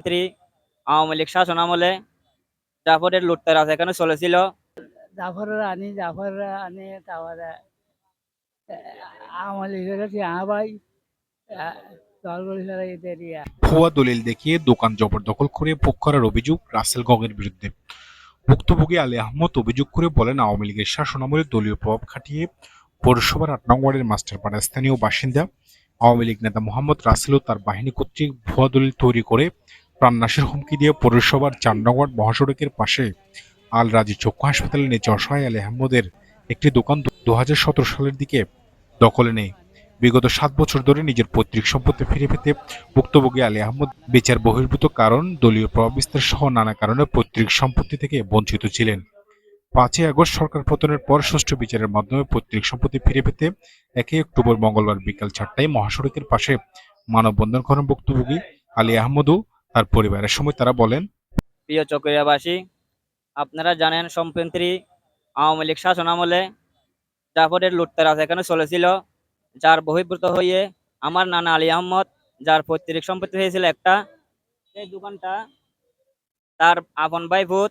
স্ত্রী আওয়ামী লীগ শাসন আমলে জাফরের লুটতারাজ এখানে চলেছিল। জাফরের আনি জাফর আনি তারপরে আওয়ামী লীগের ভাই ভুয়া দলিল দেখিয়ে দোকান জবরদখল করে ভোগ করার অভিযোগ রাসেল গঙের বিরুদ্ধে। ভুক্তভোগী আলী আহমদ অভিযোগ করে বলেন আওয়ামী লীগের শাসনামলে দলীয় প্রভাব খাটিয়ে পৌরসভার আট নং ওয়ার্ডের মাস্টারপাড়ার স্থানীয় বাসিন্দা আওয়ামী লীগ নেতা মোহাম্মদ রাসেল ও তার বাহিনী কর্তৃক ভুয়া দলিল তৈরি করে প্রাণনাশের হুমকি দিয়ে পৌরসভার নং মহাসড়কের পাশে আল রাজি চক্ষু হাসপাতালে নিয়ে অসহায় আলী আহমদের একটি দোকান দু হাজার সতেরো সালের দিকে দখলে নেয়। বিগত সাত বছর ধরে নিজের পৈতৃক সম্পত্তি ফিরে পেতে ভুক্তভোগী আলী আহমদ বিচার বহির্ভূত কারণ, দলীয় প্রভাব বিস্তার সহ নানা কারণে পৈতৃক সম্পত্তি থেকে বঞ্চিত ছিলেন। পাঁচই আগস্ট সরকার পতনের পর সুষ্ঠু বিচারের মাধ্যমে পৈতৃক সম্পত্তি ফিরে পেতে একই অক্টোবর মঙ্গলবার বিকাল চারটায় মহাসড়কের পাশে মানববন্ধন করেন ভুক্তভোগী আলী আহমদ ও তার পরিবারের সময় তারা বলেন, প্রিয় চকরিয়াবাসী, আপনারা জানেন সম্প্রতি আওয়ামী লীগ শাসন আমলে জাফরের লুটতারাজ এখানে চলেছিল, যার বহির্ভূত হয়ে আমার নানা আলী আহমদ, যার পৈতৃক সম্পত্তি হয়েছিল একটা, সেই দোকানটা তার আপন ভাই ভূত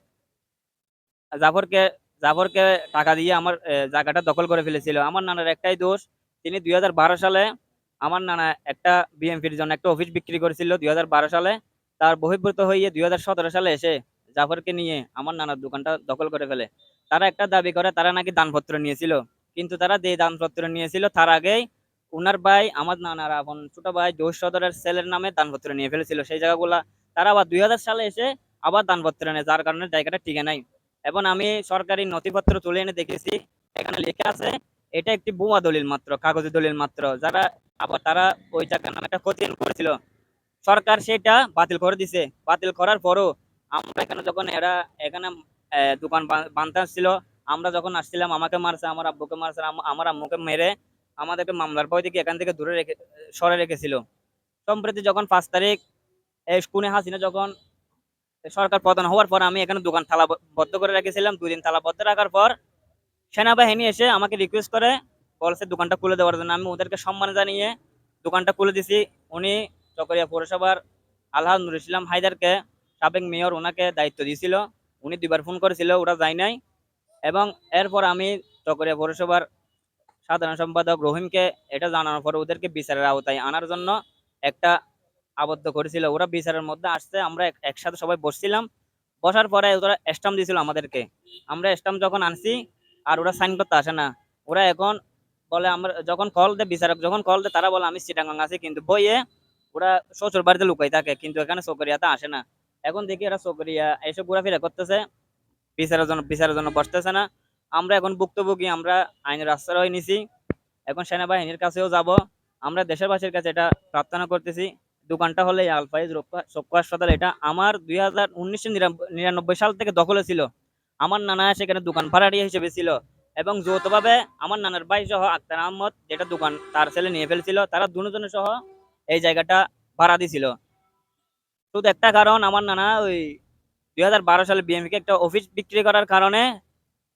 জাফরকে জাফরকে টাকা দিয়ে আমার জায়গাটা দখল করে ফেলেছিল। আমার নানার একটাই দোষ, তিনি দুই হাজার বারো সালে আমার নানা একটা বিএমপির জন্য একটা অফিস বিক্রি করেছিল। দুই হাজার বারো সালে তার বহির্ভূত হয়ে দুই সালে এসে জাফরকে নিয়ে আমার নানার দোকানটা দখল করে ফেলে। তারা একটা দাবি করে, তারা নাকি দানপত্র নিয়েছিল। কিন্তু তারা যে দানপত্র নিয়েছিল, তার আগেই উনার ভাই, আমার নানার আপন ছোট ভাই দোষ সদরের ছেলের নামে দানপত্র নিয়ে ফেলেছিল। সেই জায়গাগুলা তারা আবার দুই হাজার সালে এসে আবার দানপত্র নেয়, যার কারণে জায়গাটা টিকে নাই। এবং আমি সরকারি নথিপত্র তুলে এনে দেখেছি, এখানে লেখা আছে, এটা একটি বোমা দলিল মাত্র, কাগজের দলিল মাত্র। যারা আবার তারা ওই জায়গার নামে একটা ক্ষতি করেছিল সরকার সেটা বাতিল করে দিছে। বাতিল করার পরও আমরা এখানে যখন এরা এখানে দোকান বানতে আসছিল, আমরা যখন আসছিলাম, আমাকে মারছে, আমার আব্বুকে মারছে আমার আম্মুকে মেরে আমাদেরকে মামলার ভয় থেকে এখান থেকে দূরে রেখে, সরে রেখেছিল। সম্প্রতি যখন পাঁচ তারিখ কুনে হাসিনা যখন সরকার পতন হওয়ার পর আমি এখানে দোকান তালা বদ্ধ করে রেখেছিলাম দুদিন তালা বদ্ধ রাখার পর সেনাবাহিনী এসে আমাকে রিকোয়েস্ট করে, বলছে দোকানটা খুলে দেওয়ার জন্য। আমি ওদেরকে সম্মান জানিয়ে দোকানটা খুলে দিছি। উনি চকরিয়া পৌরসভার আলহাজ নুর ইসলাম হায়দারকে সাবেক মেয়র ওনাকে দায়িত্ব দিয়েছিল উনি দুইবার ফোন করেছিল, ওরা যায় নাই। এবং এরপর আমি চকরিয়া পৌরসভার সাধারণ সম্পাদক রহিমকে এটা জানানোর পর ওদেরকে বিচারের আওতায় আনার জন্য একটা আবদ্ধ করেছিল। ওরা বিচারের মধ্যে আসছে, আমরা একসাথে সবাই বসছিলাম। বসার পরে ওরা স্টাম্প দিয়েছিল আমাদেরকে। আমরা স্টাম্প যখন আনছি আর ওরা সাইন করতে আসে না, ওরা এখন বলে, আমরা যখন কল দেয়, বিচারক যখন কল দেয়, তারা বলে, আমি চিটাগাং আছি, কিন্তু বইয়ে ওরা শ্বশুর বাড়িতে লুকাই থাকে, কিন্তু এখানে চকরিয়াতে আসে না। এখন দেখি এরা চকরিয়া এসে ঘোরাফেরা করতেছে, বিচারের জন্য বিচারের জন্য বসতেছে না। আমরা এখন ভুক্তভোগী, আমরা আইনের আশ্রয় নিছি। এখন সেনাবাহিনীর কাছেও যাব। আমরা দেশবাসীর কাছে এটা প্রার্থনা করতেছি। দোকানটা হলে আলফাইজ চক্ষু হাসপাতাল। এটা আমার দুই হাজার উনিশশো নিরানব্বই সাল থেকে দখলে ছিল। আমার নানা সেখানে দোকান ভাড়াটিয়া হিসেবে ছিল। এবং যৌথভাবে আমার নানার ভাই সহ আক্তার আহমদ, যেটা দোকান তার ছেলে নিয়ে ফেলছিল, তারা দুজনে সহ এই জায়গাটা ভাড়া দিছিল। শুধু একটা কারণ, আমার নানা ওই দুই হাজার বারো সালে বিএমপিকে একটা অফিস বিক্রি করার কারণে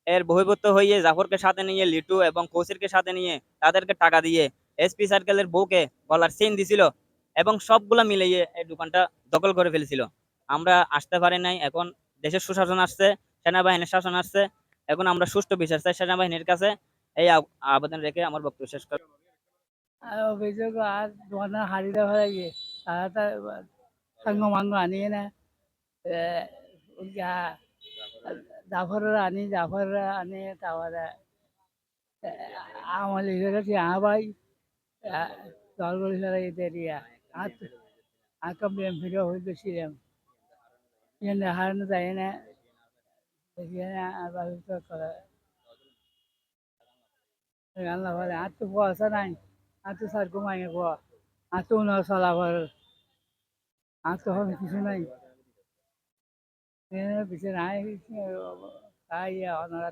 এর বহির্ভূত হয়ে জাফরকে সাথে নিয়ে, লিটু এবং কৌশিরকে সাথে নিয়ে তাদেরকে টাকা দিয়ে এসপি সার্কেলের বউকে গলার চেন দিছিল এবং সবগুলা মিলিয়ে এই দোকানটা দখল করে ফেলেছিল। আমরা আসতে পারি নাই, এখন দেশের সুশাসন আসছে, সেনাবাহিনীর শাসন আসছে, এখন আমরা সুষ্ঠু বিচার চাই সেনাবাহিনীর কাছে। এই আবেদন রেখে আমার বক্তব্য শেষ করি আর অভিযোগ আর দোকানে হারি দেওয়া লাগে তারা তো সাঙ্গ মাঙ্গ আনিয়ে না জাফরের আনি জাফর আনি, তারপরে আওয়ামী লীগের ভাই দলগুলি ফেলে এদের ইয়া আর আর বিএমপির হয়ে গেছিলাম হারানো যায় না। আল্লাহ বলে, আর তো পয়সা নাই। আর তো স্যার ঘুমাইয়ে পর আর তো উনার চলাফল আর কিছু নাই। পিছনে নাই তাই অনারা